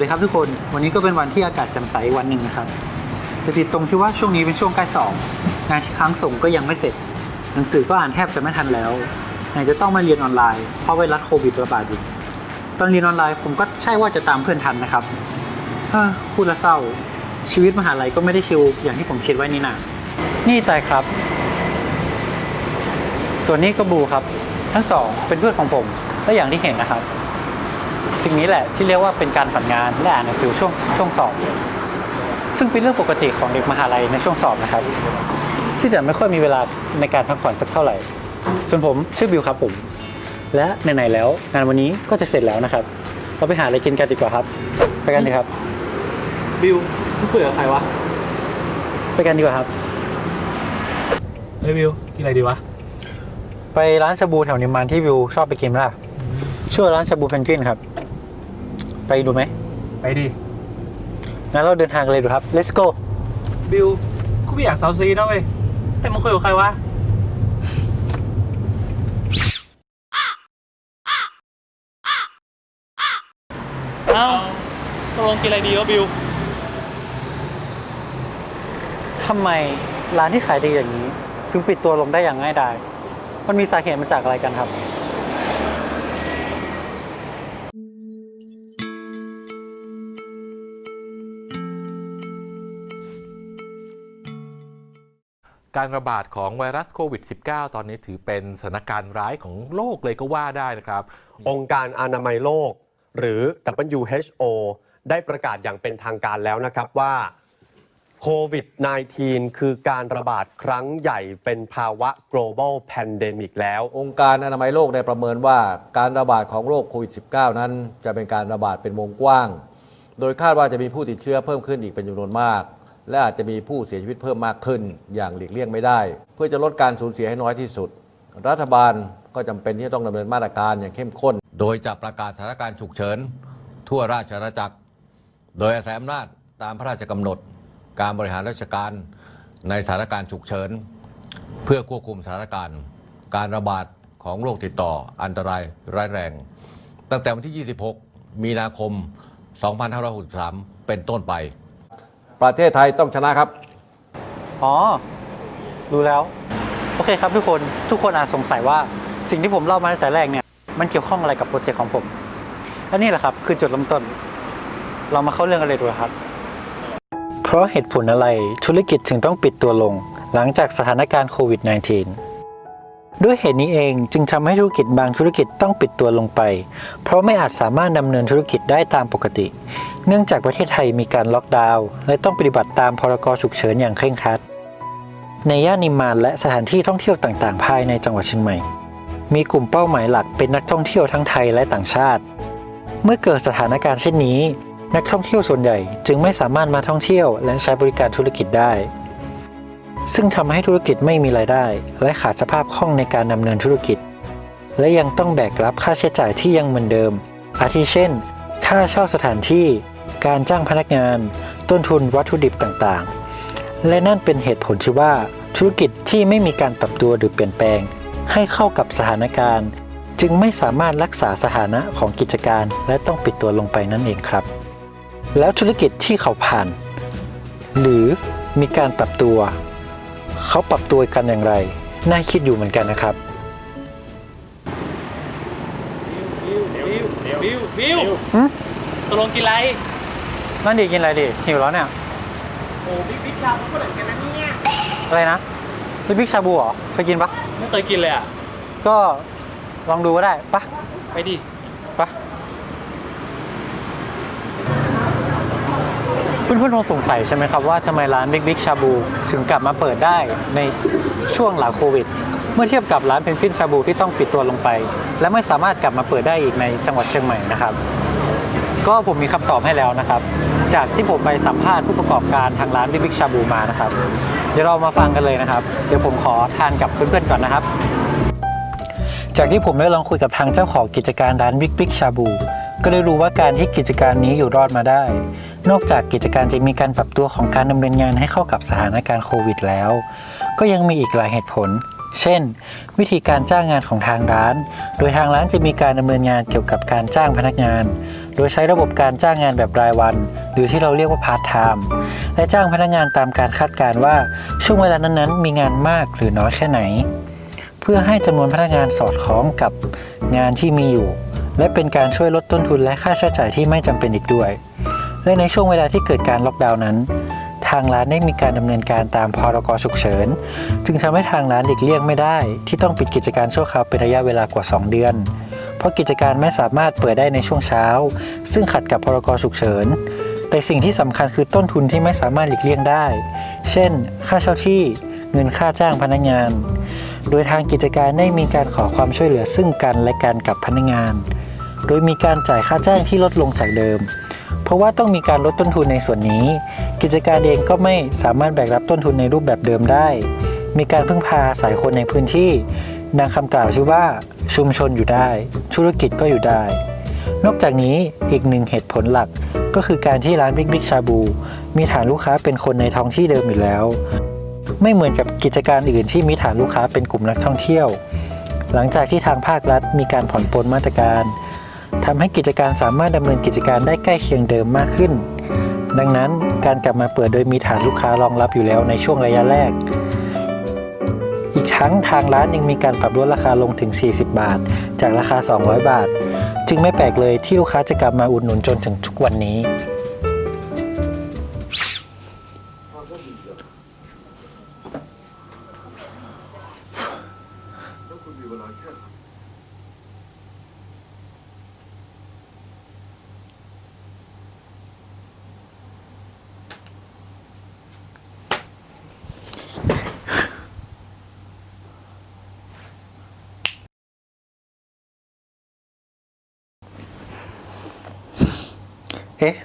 วัสดีครับทุกคน วันนี้ก็เป็นวันที่อากาศแจ่มใสวันหนึ่งนะครับแต่ติดตรงที่ว่าช่วงนี้เป็นช่วงใกล้สอบงานที่ค้างส่งก็ยังไม่เสร็จ หนังสือก็อ่านแทบจะไม่ทันแล้วไหนจะต้องมาเรียนออนไลน์เพราะไวรัสโควิดระบาดอยู่ตอนเรียนออนไลน์ผมก็ใช่ว่าจะตามเพื่อนทันนะครับฮ้อพูดและเศร้า ชีวิตมหาลัยก็ไม่ได้ชิลอย่างที่ผมคิดไว้นี่นานี่ตายครับ ส่วนนี้ก็บูครับ ทั้งสองเป็นเพื่อนของผมและอย่างที่เห็นนะครับ สิ่งนี้แหละที่เรียกว่าเป็นการผันงานและอ่านหนังสือช่วงช่วงสอบ ซึ่งเป็นเรื่องปกติของเด็กมหาลัยในช่วงสอบนะครับ ที่จะไม่ค่อยมีเวลาในการพักผ่อนสักเท่าไหร่ ส่วนผมชื่อบิวครับผม และไหนๆแล้ว งานวันนี้ก็จะเสร็จแล้วนะครับ เราไปหาอะไรกินกันดีกว่าครับ ไปกันดีครับ บิวมึงคุยกับใครวะ ไปกันดีกว่าครับเฮ้ยวิวกินอะไรดีวะ ไปร้านชาบูแถวนิมมานที่บิวชอบไปกินไหมล่ะชื่อร้านชาบูเพนกวินครับ ไปดูไหมไปดิงั้นเราเดินทางกันเลยดูครับ let's go บิวกูไม่อยากเซาซีนะเว้ยแต่มึงคุยกับใครวะ เอ้าตกลงกินอะไรดีวะบิว ทำไมร้านที่ขายดีอย่างนี้ ถึงปิดตัวลงได้อย่างง่ายดาย มันมีสาเหตุมาจากอะไรกันครับ การระบาดของไวรัสโควิด -19 ตอนนี้ถือเป็นสถานการณ์ร้ายของโลกเลยก็ว่าได้นะครับ องค์การอนามัยโลก หรือ WHO ได้ประกาศอย่างเป็นทางการแล้วนะครับว่าโควิด -19 คือการระบาดครั้งใหญ่เป็นภาวะ global pandemic แล้ว องค์การอนามัยโลกได้ประเมินว่าการระบาดของโรคโควิด -19 นั้นจะเป็นการระบาดเป็นวงกว้าง โดยคาดว่าจะมีผู้ติดเชื้อเพิ่มขึ้นอีกเป็นจำนวนมาก และอาจจะมีผู้เสียชีวิตเพิ่มมากขึ้น อย่างหลีกเลี่ยงไม่ได้ เพื่อจะลดการสูญเสียให้น้อยที่สุด รัฐบาลก็จำเป็นที่จะต้องดำเนินมาตรการอย่างเข้มข้น โดยจะประกาศสถานการณ์ฉุกเฉิน ทั่วราชอาณาจักร โดยอาศัยอำนาจตามพระราชกำหนด การบริหารราชการในสถานการณ์ฉุกเฉิน เพื่อควบคุมสถานการณ์ การระบาดของโรคติดต่ออันตรายร้ายแรง ตั้งแต่วันที่ 26 มีนาคม 2563 เป็นต้นไป ประเทศไทยต้องชนะครับ อ๋อ รู้แล้ว โอเคครับทุกคน ทุกคนอาจสงสัยว่าสิ่งที่ผมเล่ามาตั้งแต่แรกเนี่ย มันเกี่ยวข้องอะไรกับโปรเจกต์ของผมและนี่แหละครับ คือจุดเริ่มต้น เรามาเข้าเรื่องกันเลยดีกว่าครับ เพราะเหตุผลอะไรธุรกิจถึงต้องปิดตัวลง หลังจากสถานการณ์โควิด -19 ด้วยเหตุนี้เองจึงทำให้ธุรกิจบางธุรกิจต้องปิดตัวลงไป เพราะไม่อาจสามารถดำเนินธุรกิจได้ตามปกติ เนื่องจากประเทศไทยมีการล็อกดาวน์และต้องปฏิบัติตามพรกฉุกเฉินอย่างเคร่งครัด ในย่านนิมมานและสถานที่ท่องเที่ยวต่างๆ ภายในจังหวัดเชียงใหม่ มีกลุ่มเป้าหมายหลักเป็นนักท่องเที่ยวทั้งไทยและต่างชาติ เมื่อเกิดสถานการณ์เช่นนี้ นักท่องเที่ยวส่วนใหญ่จึงไม่สามารถมาท่องเที่ยวและใช้บริการธุรกิจได้ ซึ่งทำให้ธุรกิจไม่มีรายได้ และขาดสภาพคล่องในการดำเนินธุรกิจ และยังต้องแบกรับค่าใช้จ่ายที่ยังเหมือนเดิม อาทิเช่น ค่าเช่าสถานที่ การจ้างพนักงาน ต้นทุนวัตถุดิบต่างๆ และนั่นเป็นเหตุผลที่ว่าธุรกิจที่ไม่มีการปรับตัวหรือเปลี่ยนแปลง ให้เข้ากับสถานการณ์ จึงไม่สามารถรักษาสถานะของกิจการและต้องปิดตัวลงไปนั่นเองครับ แล้วธุรกิจที่เขาผ่าน หรือมีการปรับตัว เขาปรับตัวกันอย่างไร น่าคิดอยู่เหมือนกันนะครับ บิวบิวบิวหืมตกลงกินอะไร นั่นดีกินอะไรดีหิวแล้วเนี่ย โอ้บิ๊กบิ๊กชาบูก็เหมือนกันนะเนี่ย อะไรนะลิบิกชาบูเหรอ เคยกินปะไม่เคยกินเลยอะ ก็ลองดูก็ได้ปะไปดิ ปะ เพื่อนๆคงสงสัยใช่ไหมครับว่าทำไมร้านบิ๊กบิ๊กชาบูถึงกลับมาเปิดได้ในช่วงหลังโควิด เมื่อเทียบกับร้านเพนกวินชาบูที่ต้องปิดตัวลงไป และไม่สามารถกลับมาเปิดได้อีกในจังหวัดเชียงใหม่นะครับ ก็ผมมีคำตอบให้แล้วนะครับ จากที่ผมไปสัมภาษณ์ผู้ประกอบการทางร้านบิ๊กบิ๊กชาบูมานะครับ เดี๋ยวเรามาฟังกันเลยนะครับ เดี๋ยวผมขอทานกับเพื่อนๆก่อนนะครับ จากที่ผมได้ลองคุยกับทางเจ้าของกิจการร้านบิ๊กบิ๊กชาบูก็ได้รู้ว่าการที่กิจการนี้อยู่รอดมาได้ นอกจากกิจการจะมีการปรับตัวของการดำเนินงานให้เข้ากับสถานการณ์โควิดแล้ว ก็ยังมีอีกหลายเหตุผล เช่น วิธีการจ้างงานของทางร้าน โดยทางร้านจะมีการดำเนินงานเกี่ยวกับการจ้างพนักงาน โดยใช้ระบบการจ้างงานแบบรายวัน หรือที่เราเรียกว่าพาร์ทไทม์และจ้างพนักงานตามการคาดการณ์ว่าช่วงเวลานั้นๆ มีงานมากหรือน้อยแค่ไหน เพื่อให้จำนวนพนักงานสอดคล้องกับงานที่มีอยู่ และเป็นการช่วยลดต้นทุนและค่าใช้จ่ายที่ไม่จำเป็นอีกด้วย และในช่วงเวลาที่เกิดการล็อกดาวน์นั้น ทางร้านได้มีการดำเนินการตามพรกฉุกเฉิน จึงทำให้ทางร้านหลีกเลี่ยงไม่ได้ ที่ต้องปิดกิจการชั่วคราวเป็นระยะเวลากว่า 2 เดือน เพราะกิจการไม่สามารถเปิดได้ในช่วงเช้า ซึ่งขัดกับพรกฉุกเฉิน แต่สิ่งที่สำคัญคือต้นทุนที่ไม่สามารถหลีกเลี่ยงได้ เช่น ค่าเช่าที่เงินค่าจ้างพนักงาน โดยทางกิจการได้มีการขอความช่วยเหลือซึ่งกันและกันกับพนักงาน โดยมีการจ่ายค่าจ้างที่ลดลงจากเดิม ราะว่าต้องมีการลดต้นทุนในส่วนนี้ กิจการเองก็ไม่สามารถแบกรับต้นทุนในรูปแบบเดิมได้ มีการพึ่งพาอายคนในพื้นที่ดังคำกล่าวชื่อว่าชุมชนอยู่ได้ ธุรกิจก็อยู่ได้ นอกจากนี้อีกหนึ่งเหตุผลหลักก็คือการที่ร้านบิ๊กบิ๊กชาบู มีฐานลูกค้าเป็นคนในท้องที่เดิมอยู่แล้ว ไม่เหมือนกับกิจการอื่นที่มีฐานลูกค้าเป็นกลุ่มนักท่องเที่ยว หลังจากที่ทางภาครัฐมีการผ่อนปลนมาตรการ ทำให้กิจการสามารถดำเนินกิจการได้ใกล้เคียงเดิมมากขึ้น ดังนั้นการกลับมาเปิดโดยมีฐานลูกค้ารองรับอยู่แล้วในช่วงระยะแรก อีกทั้งทางร้านยังมีการปรับลดราคาลงถึง 40 บาท จากราคา 200 บาท จึงไม่แปลกเลยที่ลูกค้าจะกลับมาอุดหนุนจนถึงทุกวันนี้เเอ๊ะ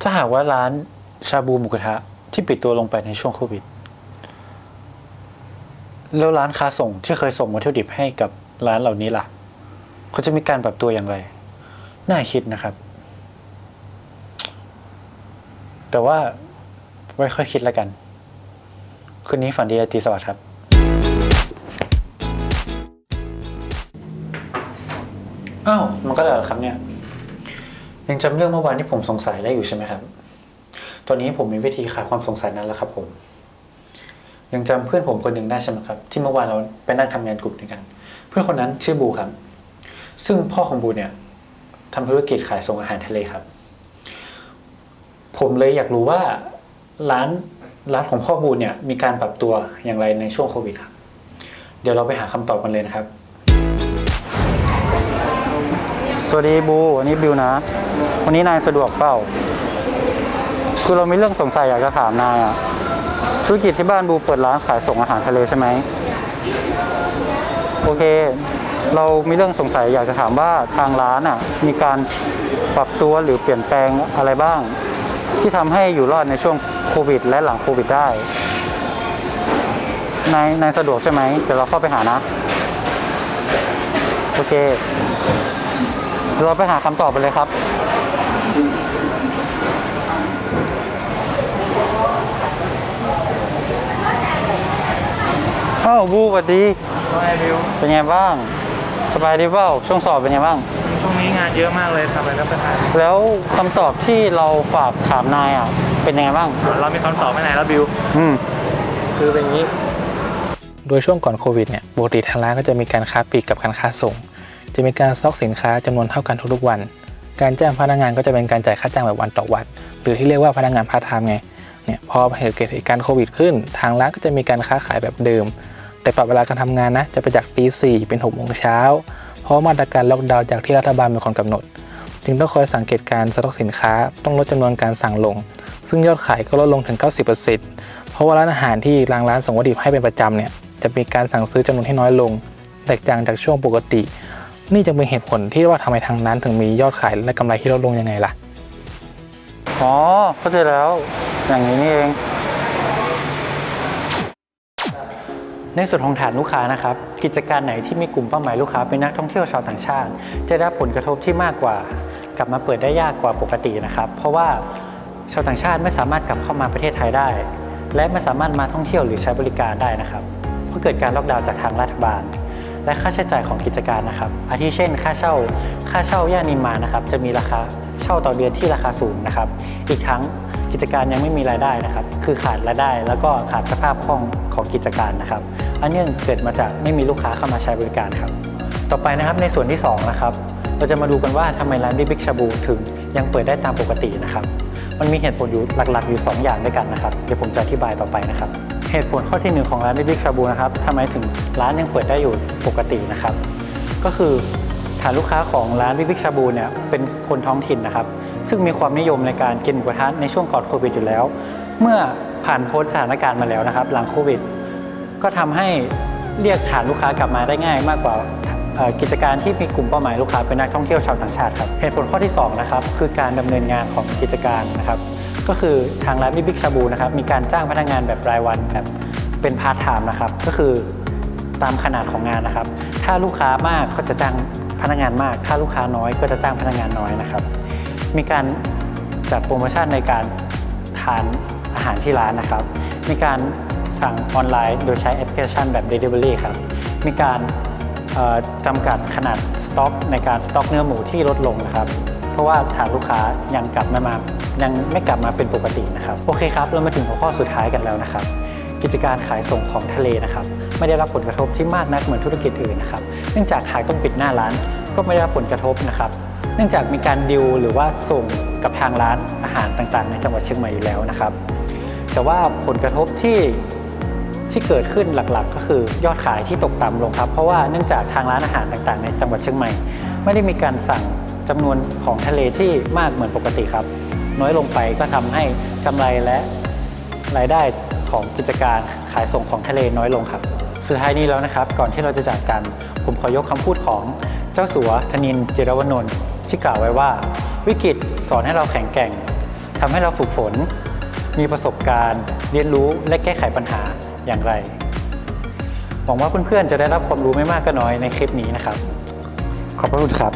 ถ้าหากว่าร้านชาบูหมูกระทะที่ปิดตัวลงไปในช่วงโควิด แล้วร้านค้าส่งที่เคยส่งวัตถุดิบให้กับร้านเหล่านี้ล่ะ เขาจะมีการปรับตัวอย่างไร น่าคิดนะครับ แต่ว่าไว้ค่อยคิดแล้วกัน คืนนี้ฝันดีราตรีสวัสดิ์ครับอ้าวมันก็เลยเหรอครับเนี่ย ยังจำเรื่องเมื่อวานที่ผมสงสัยได้อยู่ใช่ไหมครับ ตอนนี้ผมมีวิธีคลายความสงสัยนั้นแล้วครับ ผม ยังจำเพื่อนผมคนหนึ่งได้ใช่ไหมครับ ที่เมื่อวานเราไปนั่งทำงานกลุ่มด้วยกัน เพื่อนคนนั้นชื่อบูครับ ซึ่งพ่อของบูเนี่ยทำธุรกิจขายส่งอาหารทะเลครับ ผมเลยอยากรู้ว่าร้านร้านของพ่อบูเนี่ยมีการปรับตัวอย่างไรในช่วงโควิดครับ เดี๋ยวเราไปหาคำตอบกันเลยนะครับ สวัสดีบูวันนี้บิวนะ วันนี้นายสะดวกเปล่า คือเรามีเรื่องสงสัยอยากจะถามนายอะธุรกิจที่บ้านบูเปิดร้านขายส่งอาหารทะเลใช่ไหม โอเค เรามีเรื่องสงสัยอยากจะถามว่าทางร้านอะมีการปรับตัวหรือเปลี่ยนแปลงอะไรบ้าง ที่ทำให้อยู่รอดในช่วงโควิด และหลังโควิดได้นายนายสะดวกใช่ไหมเดี๋ยวเราเข้าไปหานะ โอเค เราไปหาคำตอบไปเลยครับ อ้าวบูสวัสดีว่าไงบิวเป็นไงบ้าง สบายดีเปล่าช่วงสอบเป็นไงบ้าง ช่วงนี้งานเยอะมากเลยทำอะไรรับประทานแล้วคำตอบที่เราฝากถามนายอะ เป็นยังไงบ้าง เรามีคำตอบไม่ไหนแล้วบิว อืม คือเป็นอย่างนี้ โดยช่วงก่อนโควิดเนี่ยปกติทางร้านก็จะมีการค้าปลีกกับการค้าส่ง จะมีการสต็อกสินค้าจำนวนเท่ากันทุกๆวัน การจ้างพนักงานก็จะเป็นการจ่ายค่าจ้างแบบวันต่อวัน หรือที่เรียกว่าพนักงานพาร์ทไทม์ไง เนี่ยพอเกิดเหตุการณ์โควิดขึ้น ทางร้านก็จะมีการค้าขายแบบเดิม แต่ปรับเวลาการทำงานนะจะไปจากตีสี่เป็นหกโมงเช้า เพราะมาตรการล็อกดาวน์จากที่รัฐบาลเป็นคนกำหนด จึงต้องคอยสังเกตการสต็อกสินค้า ต้องลดจำนวนการสั่งลง ซึ่งยอดขายก็ลดลงถึง 90%เพราะว่าร้านอาหารที่รางร้านส่งวัตถุดิบให้เป็นประจำเนี่ยจะมีการสั่งซื้อจำนวนที่น้อยลง แตกต่างจากช่วงปกติ นี่จึงเป็นเหตุผลที่ว่าทำไมทางร้านถึงมียอดขายและกำไรที่ลดลงยังไงล่ะอ๋อเข้าใจแล้วอย่างนี้นี่เอง ในส่วนของฐานลูกค้านะครับ กิจการไหนที่มีกลุ่มเป้าหมายลูกค้าเป็นนักท่องเที่ยวชาวต่างชาติ จะได้ผลกระทบที่มากกว่า กลับมาเปิดได้ยากกว่าปกตินะครับ เพราะว่าชาวต่างชาติไม่สามารถกลับเข้ามาประเทศไทยได้ และไม่สามารถมาท่องเที่ยวหรือใช้บริการได้นะครับเพราะเกิดการล็อกดาวน์จากทางรัฐบาล และค่าใช้จ่ายของกิจการนะครับ อาทิเช่น ค่าเช่า ค่าเช่าย่านนิมมานนะครับ จะมีราคาเช่าต่อเดือนที่ราคาสูงนะครับ อีกทั้ง กิจการยังไม่มีรายได้นะครับ คือขาดรายได้แล้วก็ขาดสภาพคล่องของกิจการนะครับ อันนื่องเกิดมาจากไม่มีลูกค้าเข้ามาใช้บริการครับ ต่อไปนะครับในส่วนที่สองนะครับเราจะมาดูกันว่าทำไมร้านบิ๊กบิ๊กชาบูถึงยังเปิดได้ตามปกตินะครับ มันมีเหตุผลอยู่หลักๆ อยู่ 2 อย่างด้วยกันนะครับ เดี๋ยวผมจะอธิบายต่อไปนะครับ เหตุผลข้อที่หนึ่งของร้านบิ๊กบิ๊กชาบูนะครับทำไมถึงร้านยังเปิดได้อยู่ปกตินะครับ ก็คือฐานลูกค้าของร้านบิ๊กบิ๊กชาบูเนี่ยเป็นคนท้องถิ่นนะครับ ซึ่งมีความนิยมในการกินหมูกระทะในช่วงก่อนโควิดอยู่แล้ว เมื่อผ่านพ้นสถานการณ์มาแล้วนะครับ หลังโควิด ก็ทำให้เรียกฐานลูกค้ากลับมาได้ง่ายมากกว่ากิจการที่มีกลุ่มเป้าหมายลูกค้าเป็นนักท่องเที่ยวชาวต่างชาติครับเหตุผลข้อที่2นะครับคือการดำเนินงานของกิจการนะครับก็คือทางร้านบิ๊กบิ๊กชาบูนะครับมีการจ้างพนักงานแบบรายวันแบบเป็นพาร์ทไทม์นะครับก็คือตามขนาดของงานนะครับ ถ้าลูกค้ามากก็จะจ้างพนักงานมาก ถ้าลูกค้าน้อยก็จะจ้างพนักงานน้อยนะครับ มีการจัดโปรโมชั่นในการทานอาหารที่ร้านนะครับ มีการสั่งออนไลน์โดยใช้แอปพลิเคชันแบบ Delivery ครับ มีการจำกัดขนาดสต็อกในการสต็อกเนื้อหมูที่ลดลงนะครับ เพราะว่าฐานลูกค้ายังกลับม่มายังไม่กลับมาเป็นปกตินะครับ โอเคครับ เรามาถึงหัวข้อสุดท้ายกันแล้วนะครับ กิจการขายส่งของทะเลนะครับ ไม่ได้รับผลกระทบที่มากนักเหมือนธุรกิจอื่นนะครับ เนื่องจากหากต้องปิดหน้าร้านก็ไม่ได้รับผลกระทบนะครับ นื่องจากมีการดิวหรือว่าส่งกับทางร้านอาหารต่างๆ ในจังหวัดเชียงใหม่อยู่แล้วนะครับ แต่ว่าผลกระทบที่ที่เกิดขึ้นหลักๆ ก็คือยอดขายที่ตกต่ำลงครับเพราะว่าเนื่องจากทางร้านอาหารต่างๆ ในจังหวัดเชียงใหม่ ไม่ได้มีการสั่งจำนวนของทะเลที่มากเหมือนปกติครับ น้อยลงไปก็ทำให้กำไรและรายได้ของกิจการขายส่งของทะเลน้อยลงครับ สุดท้ายนี้แล้วนะครับ ก่อนที่เราจะจากกัน ผมขอยกคำพูดของเจ้าสัวธนินทร์จิรวนนท์ ที่กล่าวไว้ว่า วิกฤตสอนให้เราแข็งแกร่งทำให้เราฝึกฝน มีประสบการณ์ เรียนรู้และแก้ไขปัญหาอย่างไร หวังว่าเพื่อนๆจะได้รับความรู้ไม่มากก็น้อยในคลิปนี้นะครับ ขอบพระคุณครับ